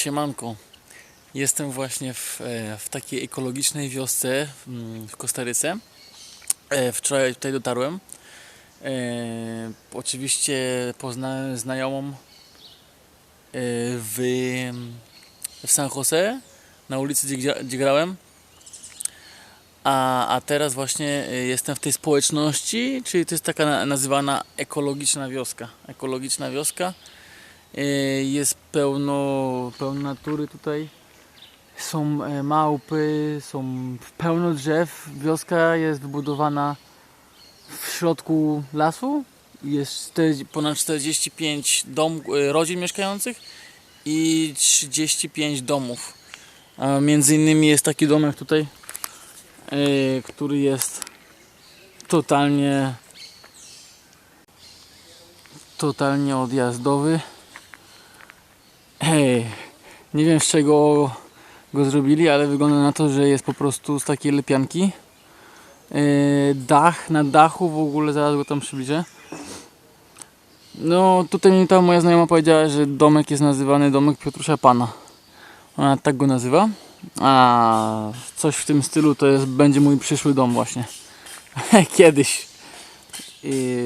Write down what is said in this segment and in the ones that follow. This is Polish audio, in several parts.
Siemanko. Jestem właśnie w, e, w takiej ekologicznej wiosce mm, w Kostaryce. E, Wczoraj tutaj dotarłem. E, Oczywiście poznałem znajomą w, w San Jose, na ulicy, gdzie, gdzie grałem. A, a teraz właśnie jestem w tej społeczności, czyli to jest taka na, nazywana ekologiczna wioska. Ekologiczna wioska. E, Jest pełno, pełno natury tutaj. Są e, małpy, są pełno drzew. Wioska jest wybudowana w środku lasu. Jest 40, ponad 45 dom, e, rodzin mieszkających i 35 domów. A między innymi jest taki domek tutaj, który jest totalnie totalnie odjazdowy. Nie wiem z czego go zrobili, ale wygląda na to, że jest po prostu z takiej lepianki. Yy, dach, na dachu w ogóle, zaraz go tam przybliżę. No tutaj mi ta moja znajoma powiedziała, że domek jest nazywany domek Piotrusia Pana. Ona tak go nazywa. A coś w tym stylu to jest, będzie mój przyszły dom właśnie. Kiedyś. I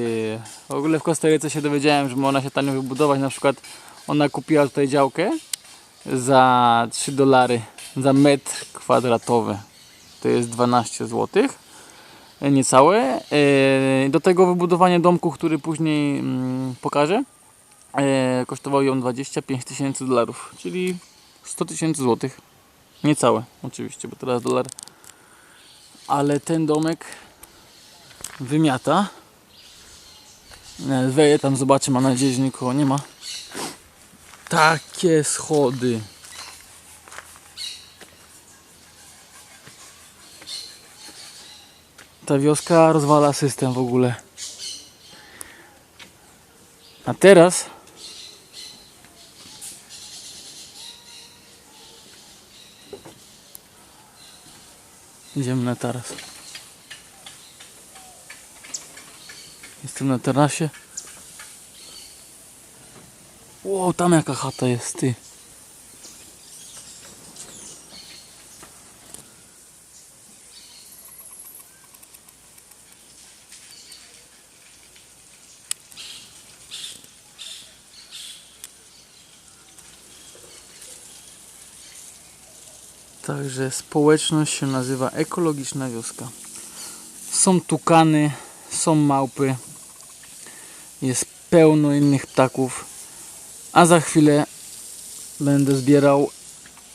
w ogóle w Kostaryce się dowiedziałem, że można się tanio wybudować. Na przykład ona kupiła tutaj działkę za 3 dolary za metr kwadratowy. To jest 12 zł. Niecałe. E, Do tego wybudowanie domku, który później mm, pokażę, e, kosztowało ją 25 tysięcy dolarów, czyli 100 tysięcy złotych. Niecałe, oczywiście, bo teraz dolar. Ale ten domek wymiata. E, Wejdę tam, zobaczę, mam nadzieję, że nikogo nie ma. Takie schody. Ta wioska rozwala system w ogóle. A teraz idziemy na taras. Jestem na tarasie. Wow, tam jaka chata jest, ty. Także społeczność się nazywa ekologiczna wioska. Są tukany, są małpy, jest pełno innych ptaków. A za chwilę będę zbierał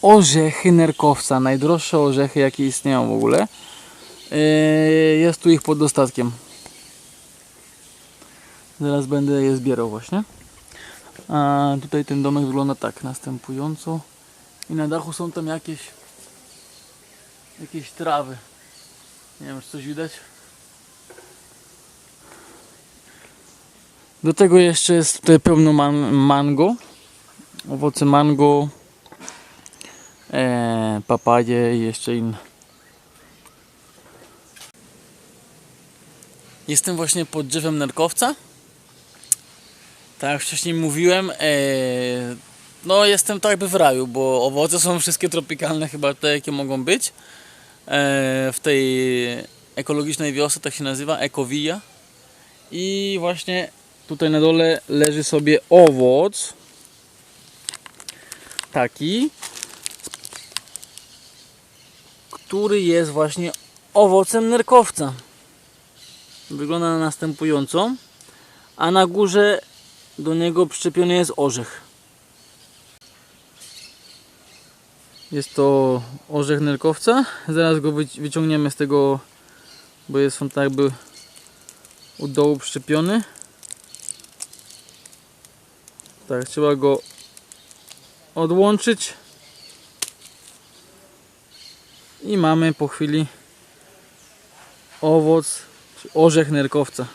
orzechy nerkowca. Najdroższe orzechy, jakie istnieją w ogóle. Yy, Jest tu ich pod dostatkiem. Zaraz będę je zbierał właśnie. A tutaj ten domek wygląda tak, następująco. I na dachu są tam jakieś jakieś trawy. Nie wiem, czy coś widać. Do tego jeszcze jest tutaj pełno man mango. Owoce mango, e, papaje i jeszcze inne. Jestem właśnie pod drzewem nerkowca. Tak jak wcześniej mówiłem, e, no jestem tak jakby w raju, bo owoce są wszystkie tropikalne chyba te jakie mogą być. E, w tej ekologicznej wiosce tak się nazywa, ekowija. I właśnie tutaj na dole leży sobie owoc. Taki. Który jest właśnie owocem nerkowca. Wygląda na następująco. A na górze do niego przyczepiony jest orzech. Jest to orzech nerkowca. Zaraz go wyci- wyciągniemy z tego, bo jest on tak jakby u dołu przyczepiony. Tak, trzeba go odłączyć. I mamy po chwili owoc, orzech nerkowca.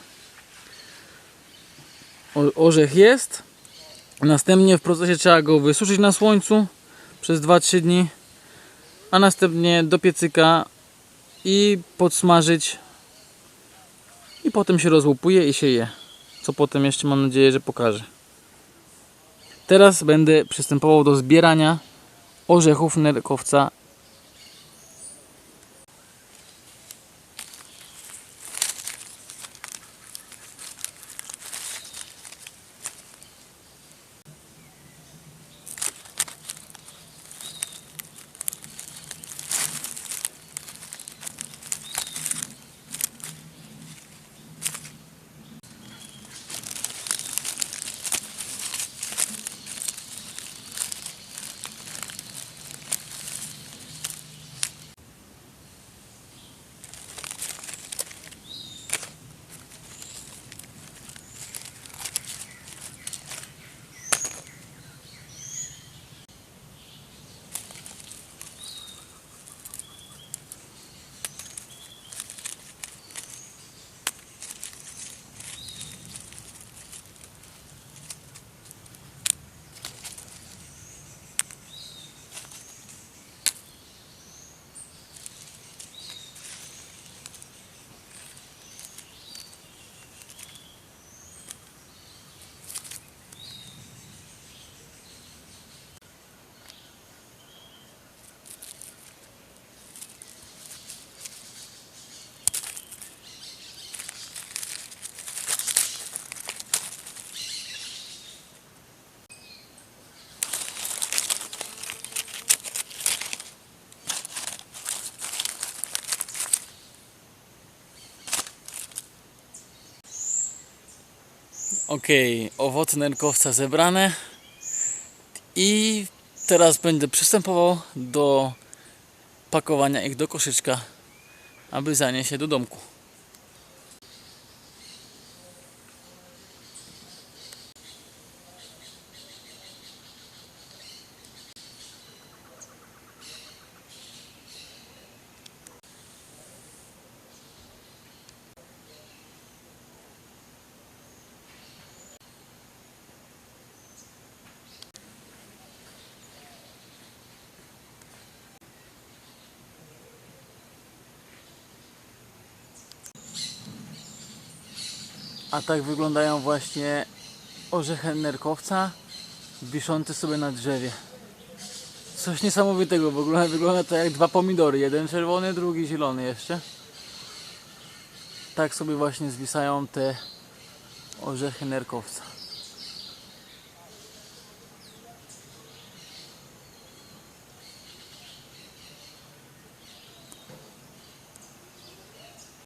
O- Orzech jest. Następnie w procesie trzeba go wysuszyć na słońcu przez 2-3 dni, a następnie do piecyka i podsmażyć. I potem się rozłupuje i się je. Co potem jeszcze mam nadzieję, że pokażę. Teraz będę przystępował do zbierania orzechów nerkowca. Ok, owoce nerkowca zebrane i teraz będę przystępował do pakowania ich do koszyczka, aby zanieść je do domku. A tak wyglądają właśnie orzechy nerkowca wiszące sobie na drzewie. Coś niesamowitego, w ogóle wygląda to jak dwa pomidory, jeden czerwony, drugi zielony jeszcze. Tak sobie właśnie zwisają te orzechy nerkowca.